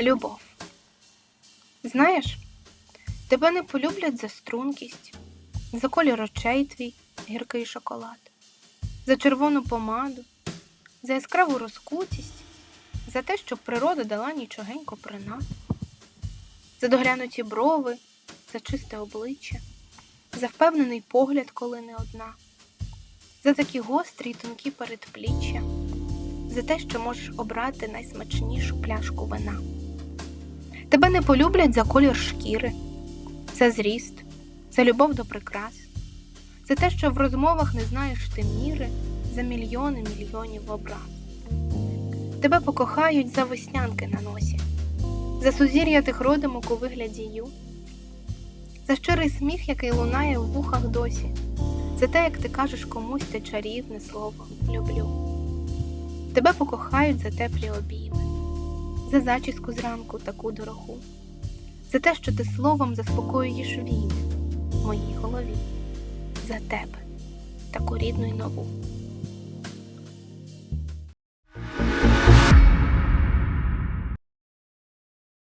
Любов. Знаєш, тебе не полюблять за стрункість, за колір очей твій гіркий шоколад, за червону помаду, за яскраву розкутість, за те, що природа дала нічогенько принад, за доглянуті брови, за чисте обличчя, за впевнений погляд, коли не одна, за такі гострі й тонкі передпліччя, за те, що можеш обрати найсмачнішу пляшку вина. Тебе не полюблять за колір шкіри, за зріст, за любов до прикрас, за те, що в розмовах не знаєш ти міри, за мільйони мільйонів образ. Тебе покохають за веснянки на носі, за сузір'я тих родимок у вигляді ю, за щирий сміх, який лунає в вухах досі, за те, як ти кажеш комусь те чарівне слово люблю. Тебе покохають за теплі обійми, за зачіску зранку таку дорогу, за те, що ти словом заспокоюєш війни в моїй голові, за тебе, таку рідну й нову.